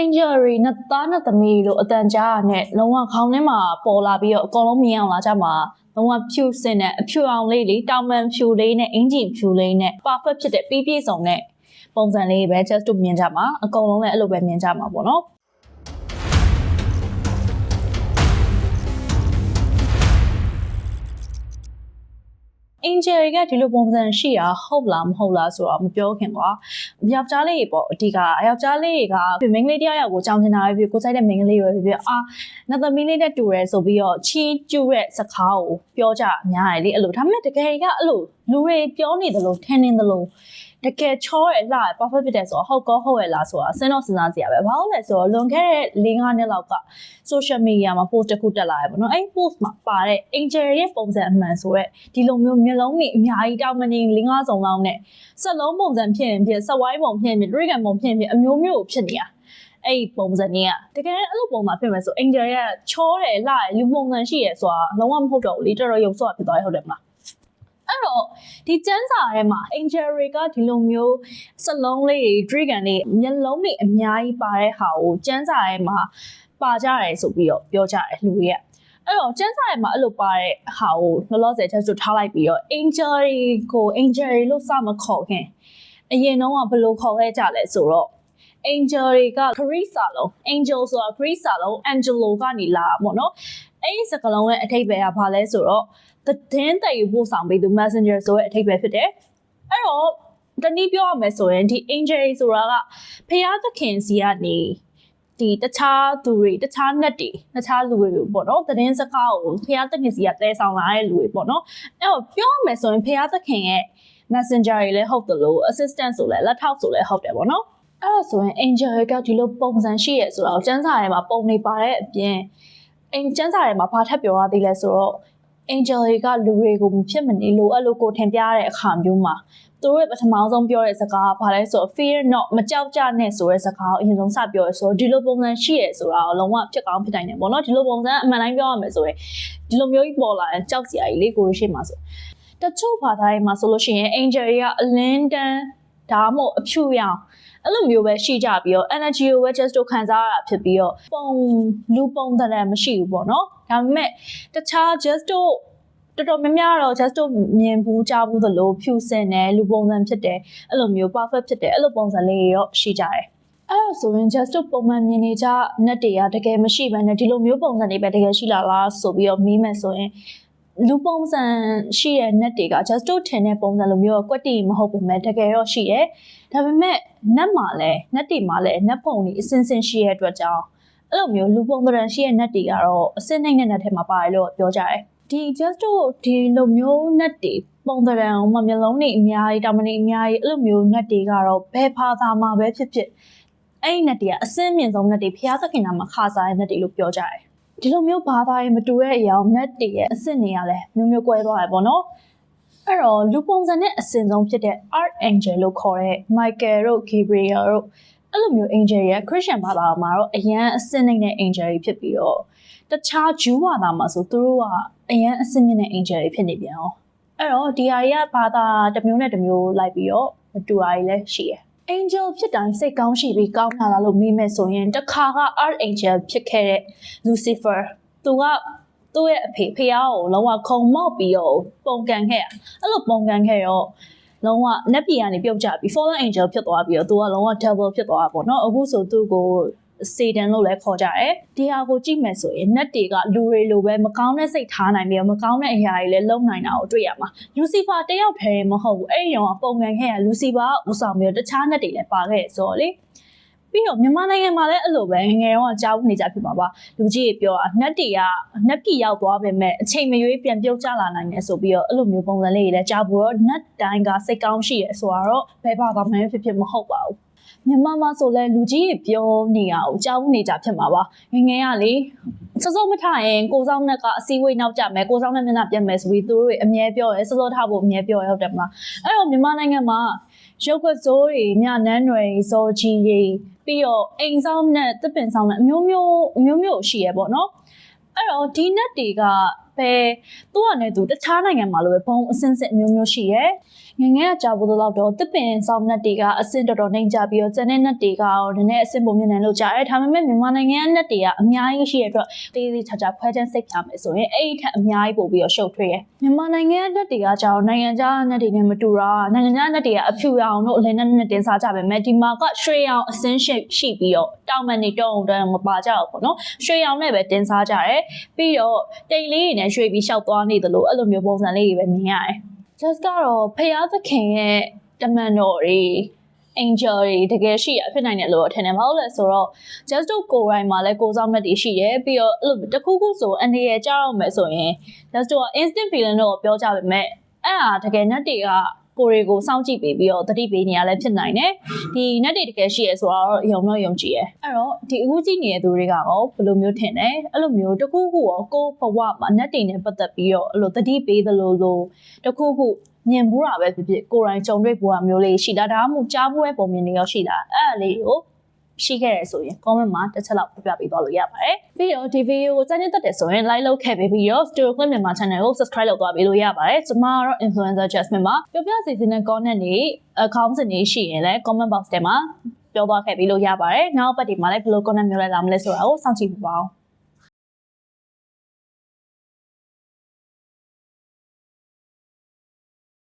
angel တွေနှစ်သားနှစ်သမီးလို့အတန်ကြားရနဲ့လုံးဝခေါင်းထဲမှာပေါ်လာပြီးတော့အကုန်လုံးမြင်အောင်လာကြမှာလုံးဝဖြူစင်တဲ့အဖြူအောင်လေးလေးတောင်ပန်ဖြူလေးနဲ့အင်ဂျီဖြူလေးနဲ့ perfect ဖြစ်တဲ့ပြီးပြည့်စုံတဲ့ပုံစံလေးပဲ just တို့မြင်ကြမှာအကုန်လုံးလည်းအဲ့လိုပဲမြင်ကြမှာပေါ့နော် အင်ဂျယ်တွေကဒီလိုပုံစံရှိတာဟုတ်လားမဟုတ်လားဆိုတော့မပြောခင်ကွာယောက်ျားလေးတွေပေါ့အဓိကယောက်ျားလေးတွေကမိန်းကလေးတယောက်ယောက်ကိုကြောင်နေတာပဲဖြစ်ကိုစိုက်တဲ့မိန်းကလေးပဲဖြစ်ဖြစ်အာနတ်သမီးလေးနဲ့တူရဲဆိုပြီးတော့ချီးကျူးတဲ့စကားကိုပြောကြအများရလေအဲ့လိုဒါပေမဲ့တကယ်ကအဲ့လိုလူတွေပြောနေသလိုထင်နေသလို တကယ်ချောရလာ perfect ဖြစ်တယ်ဆိုတော့ဟုတ်ကောဟုတ်ရလားဆိုတာစဉ်းတော့စဉ်းစားကြရပဲဘာလို့လဲဆိုတော့လွန်ခဲ့တဲ့၄၅နှစ်လောက်က social media မှာ post တစ်ခုတက်လာရပေါ့နော်အဲ့ post မှာပါတဲ့ angel ရဲ့ပုံစံအမှန်ဆိုရက်ဒီလိုမျိုးမျက်လုံးတွေအများကြီးတောင်မနေ၄၅စုံလောက်နဲ့စက်လုံးပုံစံဖြစ်ရင်ဖြစ်စက်ဝိုင်းပုံဖြစ်ရင်ဖြစ် dragon ပုံဖြစ်ရင်ဖြစ်အမျိုးမျိုးဖြစ်နေတာအဲ့ဒီပုံစံတွေကတကယ်အဲ့လိုပုံစံဖြစ်မယ်ဆို angel ရဲ့ချောတယ်လှတယ်လူပုံစံရှိရယ်ဆိုတာလုံးဝမဟုတ်တော့ဘူးလေတော်တော်ရုပ်စွာဖြစ်သွားရဟုတ်တယ်မလား အဲ့တော့ဒီကျန်းစာထဲမှာ angel တွေကဒီလိုမျိုးစက်လုံးလေးတွေ dragon တွေမျက်လုံးတွေအများကြီးပါတဲ့ဟာကိုကျန်းစာထဲမှာပါကြတယ်ဆိုပြီးတော့ပြောကြတယ်လူတွေကအဲ့တော့ကျန်းစာရဲမှာအဲ့လိုပါတဲ့ဟာကိုလောလောဆယ်ချက်စုထားလိုက်ပြီးတော့ angel ကို angel လို့စမခေါ်ခင်အရင်တော့ကဘယ်လိုခေါ်ခဲ့ကြလဲဆိုတော့ angel တွေက Greek စာလုံး angel ဆိုတာ Greek စာလုံး angelo ကနေလာတာပေါ့နော် အဲ့ဒီစကားလုံးရဲ့အထိပ္ပယ်ကဘာလဲဆိုတော့သတင်းတည်ယူပို့ဆောင်ပေးသူ messenger ဆိုတဲ့အထိပ္ပယ်ဖြစ်တယ်အဲ့တော့တနည်းပြောရမယ်ဆိုရင်ဒီ angel ဆိုတာကဖျားသခင်စီကနေဒီတခြားသူတွေတခြားနတ်တွေတခြားလူတွေပေါ့နော်သတင်းစကားကိုဖျားသခင်စီကတဲဆောင်လာတဲ့လူတွေပေါ့နော်အဲ့တော့ပြောရမယ်ဆိုရင်ဖျားသခင်ရဲ့ messenger တွေလည်းဟုတ်တယ်လို့ assistant ဆိုလည်းလက်ထောက်ဆိုလည်းဟုတ်တယ်ပေါ့နော်အဲ့တော့ဆိုရင် angel ကဒီလိုပုံစံရှိရဲဆိုတော့ကျန်းစာထဲမှာပုံနေပါတဲ့အပြင် အင်ကျန်းစာထဲမှာဘာထပ်ပြောရသေးလဲဆိုတော့ angel တွေကလူတွေကိုမဖြစ်မနေလိုအပ်လို့ကိုထင်ပြရတဲ့အခါမျိုးမှာသူတို့ရဲ့ပထမဆုံးပြောတဲ့စကားကဘာလဲဆိုတော့ fear not မကြောက်ကြနဲ့ဆိုတဲ့စကားကိုအရင်ဆုံးစပြောရဆိုတော့ဒီလိုပုံစံရှိရဲဆိုတာကိုလုံးဝဖြစ်ကောင်းဖြစ်နိုင်တယ်ပေါ့နော်ဒီလိုပုံစံအမှန်တိုင်းပြောရမယ်ဆိုရင်ဒီလိုမျိုးကြီးပေါ်လာရင်ကြောက်စရာကြီးလေးကိုရှိမှာဆိုတချို့ဘာသာရေးမှာဆိုလို့ရှိရင် angel တွေကအလင်းတန်းဒါမှမဟုတ်အဖြူရောင် အဲ့လိုမျိုးပဲရှိကြပြီးတော့ energy ကိုပဲ just တို့ခံစားရတာဖြစ်ပြီးတော့ပုံလူပုံသဏ္ဍာန်မရှိဘူးပေါ့နော်ဒါပေမဲ့တခြား just တို့တော်တော်များများတော့ just တို့မြင်ဘူးကြားဘူးသလိုဖြူစင်တယ်လူပုံစံဖြစ်တယ်အဲ့လိုမျိုး perfect ဖြစ်တယ်အဲ့လိုပုံစံလေးတွေတော့ရှိကြတယ်အဲ့တော့ဆိုရင် just တို့ပုံမှန်မြင်နေကြ net တွေကတကယ်မရှိဘဲနဲ့ဒီလိုမျိုးပုံစံတွေပဲတကယ်ရှိလာလားဆိုပြီးတော့မေးမယ်ဆိုရင် လူပုံစံရှိတဲ့ net တွေက just တို့ထင်တဲ့ပုံစံလိုမျိုးကွက်တီမဟုတ်ပေမဲ့တကယ်တော့ရှိတယ်ဒါပေမဲ့ net မှာလည်း net တွေမှာလည်း net ပုံတွေအစင်းစင်းရှိတဲ့အတွက်ကြောင့်အဲ့လိုမျိုးလူပုံသဏ္ဍာန်ရှိတဲ့ net တွေကတော့အစင်းနိုင်တဲ့ net ထဲမှာပါတယ်လို့ပြောကြတယ်ဒီ just တို့ဒီလိုမျိုး net တွေပုံသဏ္ဍာန်ဟိုမှာမျိုးလုံးတွေအများကြီးတာမဏိအများကြီးအဲ့လိုမျိုး net တွေကတော့ဘယ်ဘာသာမှာပဲဖြစ်ဖြစ်အဲ့ဒီ net တွေကအစင်းမြင့်ဆုံး net တွေဖျားသခင်နာမှာခါစားတဲ့ net တွေလို့ပြောကြတယ် ဒီလိုမျိုးဘာသာရေးမတူတဲ့အရာကို net တွေရဲ့အစ်စ်တွေကလည်းမျိုးမျိုးကွဲသွားတယ်ပေါ့နော်အဲ့တော့လူပုံစံနဲ့အစင်ဆုံးဖြစ်တဲ့ Archangel လို့ခေါ်တဲ့ Michael တို့ Gabriel တို့အဲ့လိုမျိုး angel ရဲ့ Christian ဘာသာမှာတော့အရန်အစင်နေတဲ့ angel တွေဖြစ်ပြီးတော့တခြား Jew ဘာသာမှာဆိုသူတို့ကအရန်အစင်မြင့်တဲ့ angel တွေဖြစ်နေပြန်အောင်အဲ့တော့ဒီဟာကြီးကဘာသာတစ်မျိုးနဲ့တစ်မျိုးလိုက်ပြီးတော့မတူတာတွေလည်းရှိတယ် angel ဖြစ်တိုင်းစိတ်ကောင်းရှိပြီးကောင်းလာလားလို့မေးမယ်ဆိုရင်တစ်ခါက archangel ဖြစ်ခဲ့တဲ့ Lucifer သူကသူ့ရဲ့အဖေဖေကိုလုံးဝခုံမောက်ပြီးတော့ပုံကန်ခဲ့ရအဲ့လိုပုံကန်ခဲ့တော့လုံးဝနက်ပြည်ကနေပြုတ်ကျပြီး fallen angel ဖြစ်သွားပြီးတော့သူကလုံးဝ devil ဖြစ်သွားတာပေါ့နော်အခုဆိုသူ့ကို စေတန်လို့လည်းခေါ်ကြတယ်။ဒီဟာကိုကြည့်မယ်ဆိုရင်နတ်တွေကလူတွေလိုပဲမကောင်းတဲ့စိတ်ထားနိုင်ပြီးတော့မကောင်းတဲ့အရာတွေလည်းလုပ်နိုင်တာကိုတွေ့ရမှာ။လူစီဖာတယောက်ထဲမဟုတ်ဘူး။အဲ့ဒီတော့ပုံကန်ခဲ့ရလူစီဖာကဥဆောင်ပြီးတော့တခြားနတ်တွေလည်းပါခဲ့ဆိုတော့လေ။ပြီးတော့မြန်မာနိုင်ငံမှာလည်းအဲ့လိုပဲငငယ်တော့ကြားဘူးနေကြဖြစ်မှာပါလူကြီးတွေပြောတာနတ်တွေကနတ်ပြည်ရောက်သွားပေမဲ့အချိန်မရွေးပြန်ပြုတ်ကျလာနိုင်တယ်ဆိုပြီးတော့အဲ့လိုမျိုးပုံစံလေးတွေလည်းကြားဘူးတော့နတ်တိုင်းကစိတ်ကောင်းရှိရဲဆိုတော့ဘယ်ဘာသာမှဖြစ်ဖြစ်မဟုတ်ပါဘူး မြန်မာမှာဆိုလဲလူကြီးတွေပြောနေတာကိုကြားဘူးနေကြဖြစ်မှာပါငငယ်ကလေစစောမထရင်ကိုဆောင်နဲ့ကအစည်းအဝေးနောက်ကျမယ်ကိုဆောင်နဲ့မျက်နှာပြတ်မယ်ဆိုပြီးသူတို့တွေအမြဲပြောရဲစစောထဖို့အမြဲပြောရဟုတ်တယ်မလားအဲ့တော့မြန်မာနိုင်ငံမှာရုပ်ကစိုးတွေညနန်းတွေဇော်ကြီးတွေပြီးတော့အိမ်ဆောင်နဲ့တစ်ပင်ဆောင်နဲ့အမျိုးမျိုးအမျိုးမျိုးရှိရပေါ့နော်အဲ့တော့ဒီနက်တွေက ပဲသူကလည်းသူတခြားနိုင်ငံမှာလိုပဲဘုံအစင်းစစ်အမျိုးမျိုးရှိရဲငယ်ငယ်ကကြာဖို့တော့တော့တစ်ပင်ဆောင်နက်တွေကအစင်းတော်တော်နှိမ်ကြပြီးတော့ကျန်တဲ့နက်တွေကရောနည်းနည်းအစင်းပုံမြင်နေလို့ကြာရဲဒါပေမဲ့မြန်မာနိုင်ငံကနက်တွေကအများကြီးရှိရတဲ့အတွက်တေးသေးချာချာဖွဲချမ်းစိတ်ပြမယ်ဆိုရင်အဲ့ဒီထက်အများကြီးပို့ပြီးတော့ရှုပ်ထွေးရဲမြန်မာနိုင်ငံကနက်တွေကကြာတော့နိုင်ငံခြားနက်တွေနဲ့မတူတာနိုင်ငံခြားနက်တွေကအဖြူရောင်တို့အလင်းနက်နဲ့တင်စားကြပဲမဲ့ဒီမှာကရွှေရောင်အစင်းရှိရှိပြီးတော့တောင်မန်နေတုံးတုံးမပါကြဘူးပေါ့နော်ရွှေရောင်နဲ့ပဲတင်စားကြတယ်ပြီးတော့တိတ်လေးတွေနဲ့ရွှေပြီးရှောက်သွားနေသလိုအဲ့လိုမျိုးပုံစံလေးတွေပဲမြင်ရတယ် just ကတော့ဖယားသခင်ရဲ့တမန်တော်တွေ angel တွေတကယ်ရှိရဖြစ်နိုင်တယ်လို့ထင်တယ်မဟုတ်လဲဆိုတော့ just တို့ကိုယ်တိုင်မှာလည်းကိုယ်ဆောင်မှတ်တွေရှိရပြီးတော့အဲ့လိုတစ်ခုခုဆိုအနေရကြောက်မယ်ဆိုရင် just တို့က instant feeling တော့ပြောကြပါမယ်အဲ့ဒါတကယ်နဲ့တွေက ကိုယ်တွေကိုစောင့်ကြည့်ပေးပြီးတော့တတိပေးနေရလဲဖြစ်နိုင်တယ်ဒီနက်တွေတကယ်ရှိရဆိုတော့ယုံတော့ယုံကြည်ရအဲ့တော့ဒီအခုကြည့်နေတဲ့သူတွေကရောဘယ်လိုမျိုးထင်လဲအဲ့လိုမျိုးတစ်ခုခုရောကိုယ်ဘဝမှာနက်တွေနဲ့ပတ်သက်ပြီးတော့အဲ့လိုတတိပေးသလိုလိုတစ်ခုခုမြင်ဘူးတာပဲဖြစ်ဖြစ်ကိုယ်တိုင်ကြုံတွေ့ဘူးတာမျိုးလေးရှိတာဒါမှမဟုတ်ကြားဘူးတဲ့ပုံမြင်တွေရောရှိတာအဲ့ဒါလေးကို ရှိခဲ့ရဆိုရင် comment မှာတစ်ချက်လောက်ပြပြပေးသွားလို့ရပါတယ်။ပြီးတော့ဒီ video ကိုစမ်းသပ်တတ်တယ်ဆိုရင် like လုပ်ခဲ့ပေးပြီးတော့ Studio Clip မြန်မာ channel ကို subscribe လုပ်သွားပေးလို့ရပါတယ်။ကျွန်မကတော့ influencer Jasmine ပါ။ပြောပြစီစဉ်တဲ့ content တွေ account စဉ်တွေရှိရင်လည်း comment box ထဲမှာပြောသွားခဲ့ပေးလို့ရပါတယ်။နောက်ပတ်ဒီမှာလည်းဘယ်လို content မျိုးလဲလာမလဲဆိုတာကိုစောင့်ကြည့်ပါဦး။